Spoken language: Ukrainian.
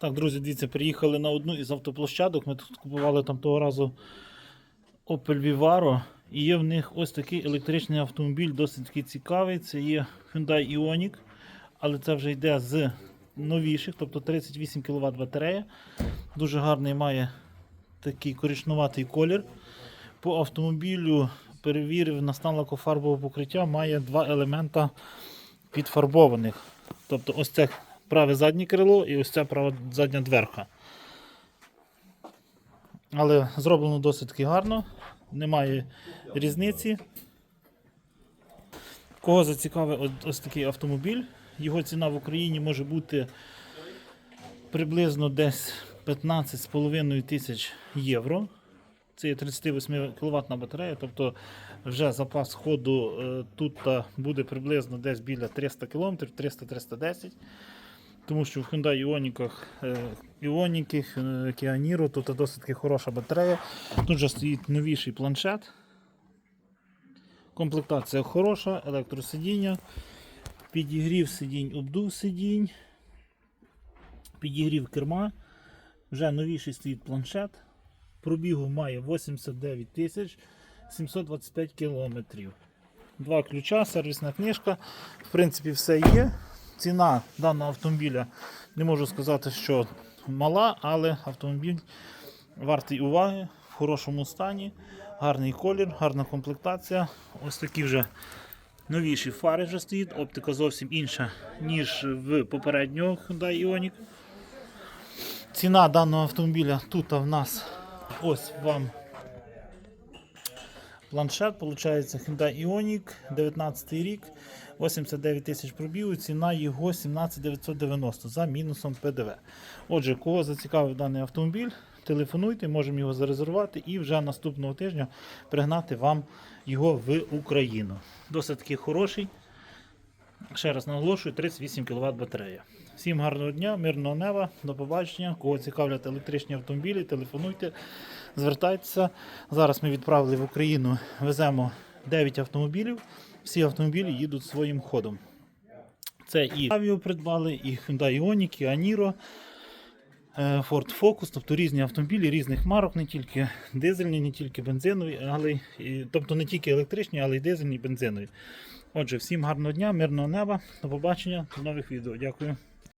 Так, друзі, дивіться, приїхали на одну із автоплощадок. Ми тут купували там того разу Opel Vivaro. І є в них ось такий електричний автомобіль, досить такий цікавий. Це є Hyundai Ioniq, але це вже йде з новіших, тобто 38 кВт батарея. Дуже гарний має такий коричнуватий колір. По автомобілю перевірив на стан лакофарбового покриття, має два елемента підфарбованих. Тобто ось це праве заднє крило і ось ця права задня дверка. Але зроблено досить гарно, немає різниці. Кого зацікавив ось такий автомобіль, його ціна в Україні може бути приблизно десь 15,5 тисяч євро. Це є 38 кВт батарея, тобто вже запас ходу е, тут буде приблизно десь біля 300 км, 300-310 тому що в Hyundai Ioniq, е, Ioniq, е, Kia Niro тут досить таки хороша батарея. Тут же стоїть новіший планшет. Комплектація хороша, електросидіння, підігрів сидінь, обдув сидінь, підігрів керма. Вже новіший стоїть планшет. Пробігу має 89 тисяч 725 кілометрів. Два ключа, сервісна книжка. В принципі, все є. Ціна даного автомобіля не можу сказати, що мала, але автомобіль вартий уваги, в хорошому стані, гарний колір, гарна комплектація. Ось такі вже новіші фари вже стоїть. Оптика зовсім інша, ніж в попереднього Hyundai Ioniq. Ціна даного автомобіля тут в нас ось вам планшет, виходить Hyundai Ioniq, 19 рік, 89 тисяч пробігу, ціна його 17990 за мінусом ПДВ. Отже, кого зацікавив даний автомобіль, телефонуйте, можемо його зарезервувати і вже наступного тижня пригнати вам його в Україну. Досить таки хороший. Ще раз наголошую, 38 кВт батарея. Всім гарного дня, мирного неба, до побачення. Кого цікавлять електричні автомобілі, телефонуйте, звертайтеся. Зараз ми відправили в Україну, веземо 9 автомобілів. Всі автомобілі їдуть своїм ходом. Це і Avio придбали, і Hyundai Ioniq, і Aniro, е, Ford Focus, тобто різні автомобілі різних марок, не тільки дизельні, не тільки бензинові, але і, тобто не тільки електричні, але й дизельні, і бензинові. Отже, всім гарного дня, мирного неба, до побачення, до нових відео. Дякую.